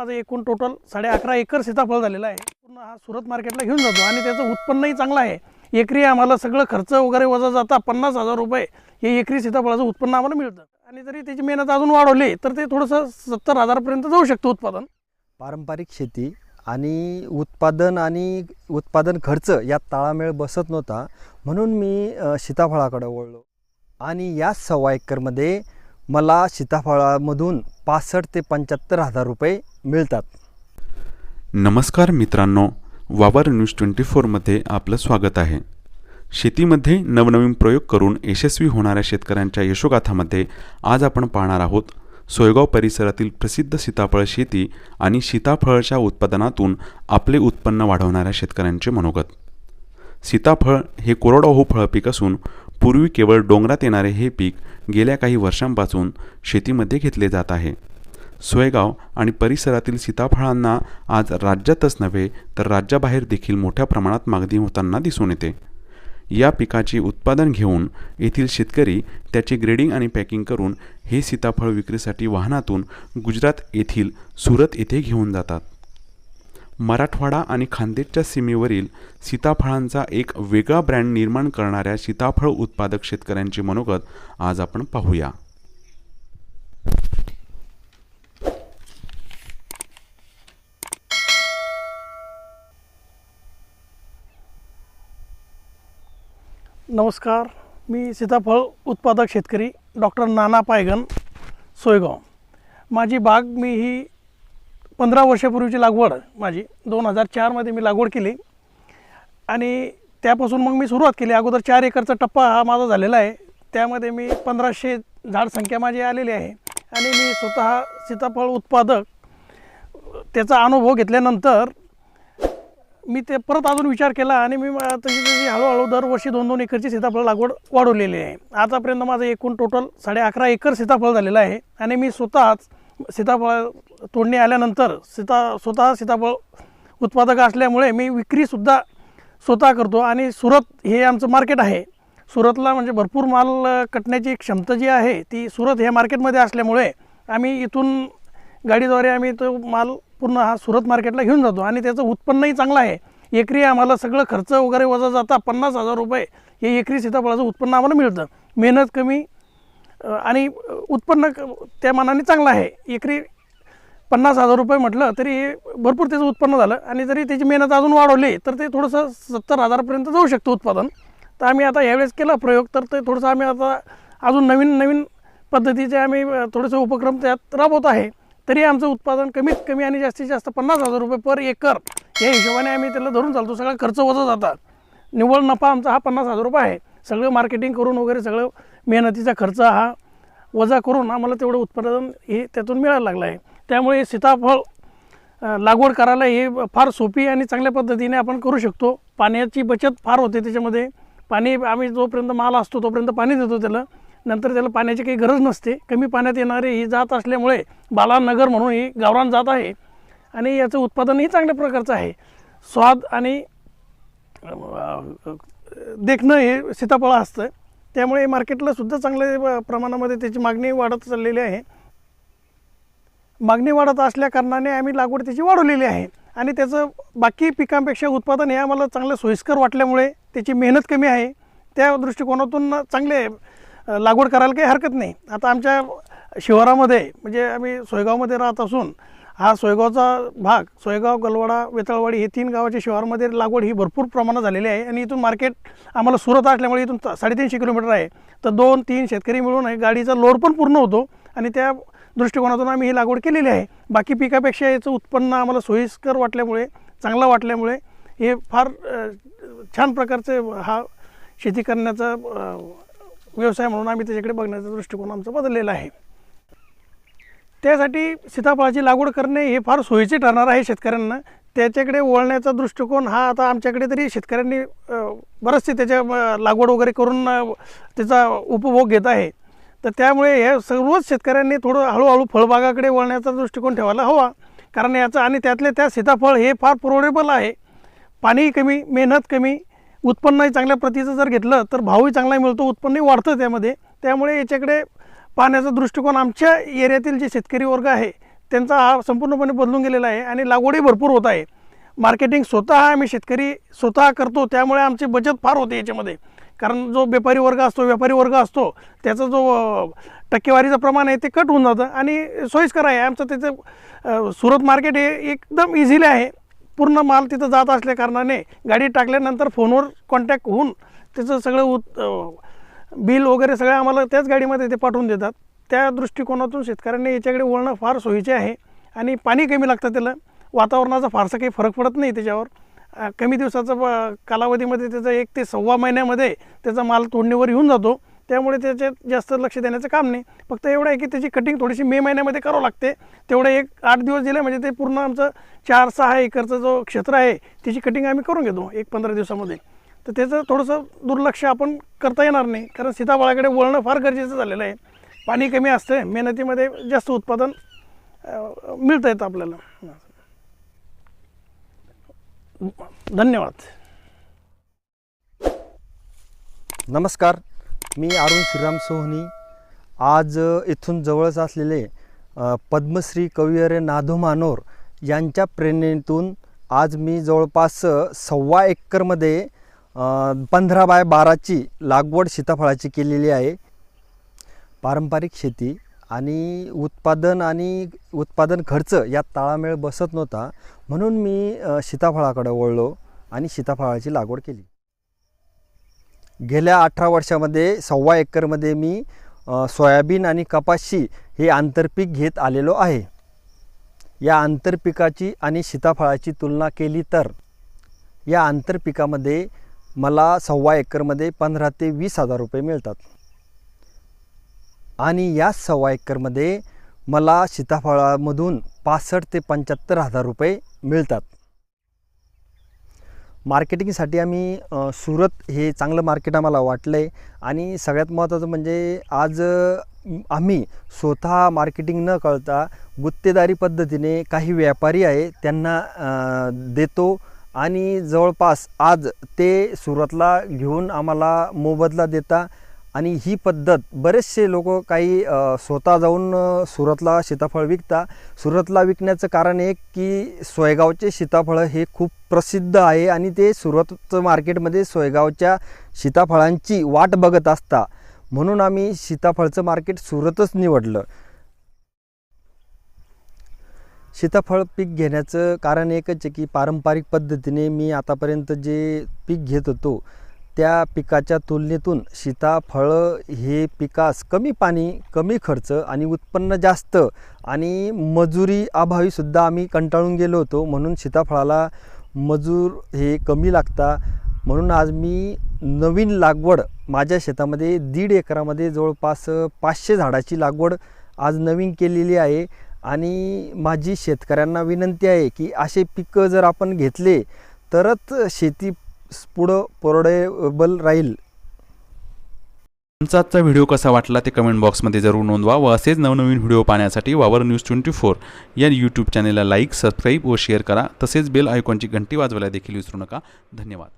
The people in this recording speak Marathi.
माझं एकूण टोटल साडे अकरा एकर सीताफळ झालेलं आहे. पूर्ण हा सुरत मार्केटला घेऊन जातो आणि त्याचं उत्पन्नही चांगलं आहे. एकरी आम्हाला सगळं खर्च वगैरे वजा जाता पन्नास हजार रुपये हे एकरी सीताफळाचं उत्पन्न आम्हाला मिळतं. आणि जरी त्याची मेहनत अजून वाढवली तर ते थोडंसं सत्तर हजारपर्यंत जाऊ शकतं उत्पादन. पारंपरिक शेती आणि उत्पादन आणि उत्पादन खर्च यात ताळामेळ बसत नव्हता. म्हणून मी सीताफळाकडे वळलो. आणि या सव्वा एकरमध्ये मला सीताफळामधून पासष्ट ते पंच्याहत्तर हजार रुपये मिळतात. नमस्कार मित्रांनो वावर न्यूज ट्वेंटी फोरमध्ये आपलं स्वागत आहे. शेतीमध्ये नवनवीन प्रयोग करून यशस्वी होणाऱ्या शेतकऱ्यांच्या यशोगाथामध्ये आज आपण पाहणार आहोत सोयगाव परिसरातील प्रसिद्ध सीताफळ शेती आणि सीताफळाच्या उत्पादनातून आपले उत्पन्न वाढवणाऱ्या शेतकऱ्यांचे मनोगत. सीताफळ हे कोरडवाहू फळपीक असून पूर्वी केवळ डोंगरात येणारे हे पीक गेल्या काही वर्षांपासून शेतीमध्ये घेतले जात आहे. सोयगाव आणि परिसरातील सीताफळांना आज राज्यातच नव्हे तर राज्याबाहेर देखील मोठ्या प्रमाणात मागणी होताना दिसून येते. या पिकाचे उत्पादन घेऊन येथील शेतकरी त्याचे ग्रेडिंग आणि पॅकिंग करून हे सीताफळ विक्रीसाठी वाहनातून गुजरात येथील सुरत येथे घेऊन जातात. मराठवाडा आणि खानदेशच्या सीमेवरील सीताफळांचा एक वेगळा ब्रँड निर्माण करणाऱ्या सीताफळ उत्पादक शेतकऱ्यांची मनोगत आज आपण पाहूया. नमस्कार मी सीताफळ उत्पादक शेतकरी डॉक्टर नाना पायगन सोयगाव. माझी बाग मी ही पंधरा वर्षापूर्वीची लागवड माझी. दोन हजार चारमध्ये मी लागवड केली. आणि त्यापासून मग मी सुरुवात केली. अगोदर चार एकरचा टप्पा हा माझा झालेला आहे. त्यामध्ये मी पंधराशे झाड संख्या माझी आलेली आहे. आणि मी स्वतः सीताफळ उत्पादक त्याचा अनुभव घेतल्यानंतर मी ते परत अजून विचार केला आणि मी तशी तशी हळूहळू दरवर्षी दोन दोन एकरची सीताफळ लागवड वाढवलेली आहे. आतापर्यंत माझं एकूण टोटल साडे अकरा एकर सीताफळ झालेलं आहे. आणि मी स्वतःच सीताफळ तोडणी आल्यानंतर सीता स्वतः सीताफळ उत्पादक असल्यामुळे मी विक्रीसुद्धा स्वतः करतो. आणि सुरत हे आमचं मार्केट आहे. सुरतला म्हणजे भरपूर माल कटण्याची क्षमता जी आहे ती सुरत ह्या मार्केटमध्ये असल्यामुळे आम्ही इथून गाडीद्वारे आम्ही तो माल पूर्ण हा सुरत मार्केटला घेऊन जातो. आणि त्याचं उत्पन्नही चांगलं आहे. एकरी आम्हाला सगळं खर्च वगैरे वजा जाता पन्नास हजार रुपये हे एकरी सीताफळाचं उत्पन्न आम्हाला मिळतं. मेहनत कमी आणि उत्पन्न क- त्या मानाने चांगलं आहे. एकरी पन्नास हजार रुपये म्हटलं तरी हे भरपूर त्याचं उत्पन्न झालं आणि जरी त्याची मेहनत अजून वाढवली तर ते थोडंसं सत्तर हजारपर्यंत जाऊ शकतं उत्पादन. तर आम्ही आता यावेळेस केला प्रयोग तर ते थोडंसं आम्ही आता अजून नवीन नवीन पद्धतीचे आम्ही थोडेसे उपक्रम त्यात राबवत आहे. तरी आमचं उत्पादन कमीत कमी आणि जास्तीत जास्त पन्नास हजार रुपये पर एकर या हिशोबाने आम्ही त्याला धरून चालतो. सगळा खर्च वजा जातात निव्वळ नफा आमचा हा पन्नास हजार रुपये आहे. सगळं मार्केटिंग करून वगैरे सगळं मेहनतीचा खर्च हा वजा करून आम्हाला तेवढं उत्पादन हे त्यातून मिळायला लागलं आहे. त्यामुळे सीताफळ लागवड करायला हे फार सोपी आणि चांगल्या पद्धतीने आपण करू शकतो. पाण्याची बचत फार होते त्याच्यामध्ये. पाणी आम्ही जोपर्यंत माल असतो तोपर्यंत पाणी देतो त्याला. नंतर त्याला पाण्याची काही गरज नसते. कमी पाण्यात येणारी ही जात असल्यामुळे बालानगर म्हणून ही गावरान जात आहे आणि याचं उत्पादनही चांगल्या प्रकारचं आहे. स्वाद आणि देखणं हे सीताफळ असतं. त्यामुळे मार्केटला सुद्धा चांगल्या प्रमाणामध्ये त्याची मागणी वाढत चाललेली आहे. मागणी वाढत असल्या कारणाने आम्ही लागवड त्याची वाढवलेली आहे. आणि त्याचं बाकी पिकांपेक्षा उत्पादन हे आम्हाला चांगलं सोयीस्कर वाटल्यामुळे त्याची मेहनत कमी आहे. त्या दृष्टिकोनातून चांगले लागवड करायला काही हरकत नाही. आता आमच्या शिवारामध्ये म्हणजे आम्ही सोयगावमध्ये राहत असून हा सोयगावचा भाग सोयगाव गलवाडा वेतळवाडी हे तीन गावाच्या शिवारमध्ये लागवड ही भरपूर प्रमाणात झालेली आहे आणि इथून मार्केट आम्हाला सुरत असल्यामुळे इथून साडेतीनशे किलोमीटर आहे. तर दोन तीन शेतकरी मिळून हे गाडीचा लोड पण पूर्ण होतो आणि त्या दृष्टिकोनातून आम्ही ही लागवड केलेली आहे. बाकी पिकापेक्षा याचं उत्पन्न आम्हाला सोयीस्कर वाटल्यामुळे चांगलं वाटल्यामुळे हे फार छान प्रकारचे हा शेती करण्याचा व्यवसाय म्हणून आम्ही त्याच्याकडे बघण्याचा दृष्टिकोन आमचा बदललेला आहे. त्यासाठी सीताफळाची लागवड करणे हे फार सोयीचे ठरणार आहे शेतकऱ्यांना. त्याच्याकडे वळण्याचा दृष्टिकोन हा आता आमच्याकडे तरी शेतकऱ्यांनी बरेचसे त्याच्या लागवड वगैरे करून त्याचा उपभोग घेत आहे. तर त्यामुळे या सर्वच शेतकऱ्यांनी थोडं हळूहळू फळबागाकडे वळण्याचा दृष्टिकोन ठेवायला हवा. कारण याचं आणि त्यातले त्या सीताफळ हे फार प्रोडेबल आहे. पाणीही कमी मेहनत कमी उत्पन्नही चांगल्या प्रतीचं जर घेतलं तर भावही चांगला मिळतो उत्पन्नही वाढतं त्यामध्ये. त्यामुळे याच्याकडे पाहण्याचा दृष्टिकोन आमच्या एरियातील जे शेतकरी वर्ग आहे त्यांचा हा संपूर्णपणे बदलून गेलेला आहे आणि लागवडही भरपूर होत आहे. मार्केटिंग स्वतः आम्ही शेतकरी स्वतः करतो त्यामुळे आमची बचत फार होते याच्यामध्ये. कारण जो व्यापारी वर्ग असतो व्यापारी वर्ग असतो त्याचा जो टक्केवारीचं प्रमाण आहे ते कट होऊन जातं आणि सोयीस्कर आहे. आमचं त्याचं सुरत मार्केट हे एकदम इझिली आहे. पूर्ण माल तिथं जात असल्या कारणाने गाडी टाकल्यानंतर फोनवर कॉन्टॅक्ट होऊन त्याचं सगळं उत बिल वगैरे सगळं आम्हाला त्याच गाडीमध्ये ते पाठवून देतात. त्या दृष्टिकोनातून शेतकऱ्यांनी याच्याकडे वळणं फार सोयीचे आहे. आणि पाणी कमी लागतं त्याला. वातावरणाचा फारसा काही फरक पडत नाही त्याच्यावर. कमी दिवसाचा कालावधीमध्ये त्याचा एक ते सव्वा महिन्यामध्ये त्याचा माल तोडणीवर येऊन जातो. त्यामुळे त्याच्यात जास्त लक्ष देण्याचं काम नाही. फक्त एवढं आहे की त्याची कटिंग थोडीशी मे महिन्यामध्ये करावं लागते. तेवढं एक आठ दिवस दिले म्हणजे ते पूर्ण आमचं चार सहा एकरचं जो क्षेत्र आहे त्याची कटिंग आम्ही करून घेतो एक पंधरा दिवसामध्ये. तर त्याचं थोडंसं दुर्लक्ष आपण करता येणार नाही. कारण सीताफळाकडे वळणं फार गरजेचं झालेलं आहे. पाणी कमी असतं मेहनतीमध्ये जास्त उत्पादन अ, मिळतं येतं आपल्याला. धन्यवाद. नमस्कार. मी अरुण श्रीराम सोहनी. आज इथून जवळच असलेले पद्मश्री कविअरे नाधो मानोर यांच्या प्रेरणेतून आज मी जवळपास सव्वा एकरमध्ये पंधरा बाय बाराची लागवड सीताफळाची केलेली आहे. पारंपरिक शेती आणि उत्पादन आणि उत्पादन खर्च यात ताळामेळ बसत नव्हता. म्हणून मी सीताफळाकडे वळलो आणि सीताफळाची लागवड केली. गेल्या अठरा वर्षामध्ये सव्वा एकरमध्ये मी सोयाबीन आणि कपाशी हे आंतरपीक घेत आलेलो आहे. या आंतरपिकाची आणि सीताफळाची तुलना केली तर या आंतरपिकामध्ये मला सव्वा एकरमध्ये पंधरा ते वीस हजार रुपये मिळतात. आणि या सव्वा एकरमध्ये मला सीताफळामधून पासष्ट ते पंच्याहत्तर हजार रुपये मिळतात. मार्केटिंगसाठी आम्ही सुरत हे चांगलं मार्केट आम्हाला वाटलं आहे आणि सगळ्यात महत्त्वाचं म्हणजे आज आम्ही स्वतः मार्केटिंग न कळता गुत्तेदारी पद्धतीने काही व्यापारी आहे त्यांना देतो. आणि जवळपास आज ते सुरतला घेऊन आम्हाला मोबदला देता आणि ही पद्धत बरेचसे लोक काही स्वतः जाऊन सुरतला सीताफळ विकता. सुरतला विकण्याचं कारण एक की सोयगावचे सीताफळं हे खूप प्रसिद्ध आहे आणि ते सुरतचं मार्केटमध्ये सोयगावच्या सीताफळांची वाट बघत असता. म्हणून आम्ही सीताफळचं मार्केट सुरतच निवडलं. सीताफळ पीक घेण्याचं कारण एकच आहे की पारंपरिक पद्धतीने मी आतापर्यंत जे पीक घेत होतो त्या पिकाच्या तुलनेतून सीताफळं हे पिकास कमी पाणी कमी खर्च आणि उत्पन्न जास्त आणि मजुरी अभावीसुद्धा आम्ही कंटाळून गेलो होतो. म्हणून सीताफळाला मजूर हे कमी लागता. म्हणून आज मी नवीन लागवड माझ्या शेतामध्ये दीड एकरामध्ये जवळपास पाचशे झाडाची लागवड आज नवीन केलेली आहे. आणि माझी शेतकऱ्यांना विनंती आहे की असे पिकं जर आपण घेतले तरच शेती पुढं परवडेबल राहील. तुमचा आजचा व्हिडिओ कसा वाटला ते कमेंट बॉक्समध्ये जरूर नोंदवा व असेच नवनवीन व्हिडिओ पाहण्यासाठी वावर न्यूज ट्वेंटी फोर या यूट्यूब चॅनेलला लाईक सबस्क्राईब व शेअर करा. तसेच बेल आयकॉनची घंटी वाजवायला देखील विसरू नका. धन्यवाद.